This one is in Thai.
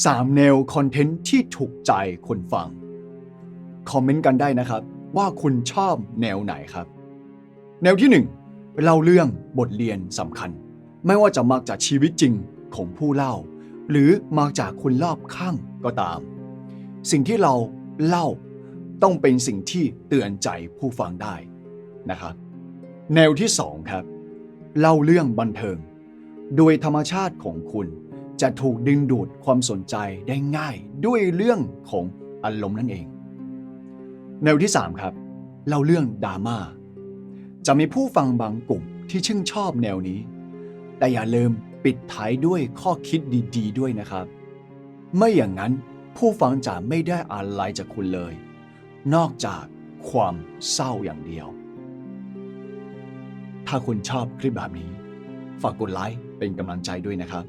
3 แนวคอนเทนต์ที่ถูกใจคนฟัง คอมเมนต์กันได้นะครับ ว่าคุณชอบแนวไหนครับ แนวที่ 1 เล่าเรื่องบทเรียนสำคัญ ไม่ว่าจะมาจากชีวิตจริงของผู้เล่า หรือมาจากคนรอบข้างก็ตาม สิ่งที่เราเล่าต้องเป็นสิ่งที่เตือนใจผู้ฟังได้นะครับแนวที่ 2 ครับ เล่าเรื่องบันเทิง โดยธรรมชาติของคุณ จะถูกดึงดูดความสนใจได้ง่ายด้วยเรื่องของอารมณ์นั่นเอง แนวที่ 3 ครับเล่าเรื่องดราม่าจะมีผู้ฟังบางกลุ่มที่ชื่นชอบแนวนี้ แต่อย่าลืมปิดท้ายด้วยข้อคิดดีๆด้วยนะครับ ไม่อย่างนั้นผู้ฟังจะไม่ได้อะไรจากคุณเลย นอกจากความเศร้าอย่างเดียว ถ้าคุณชอบคลิปแบบนี้ ฝากกดไลค์เป็นกำลังใจด้วยนะครับ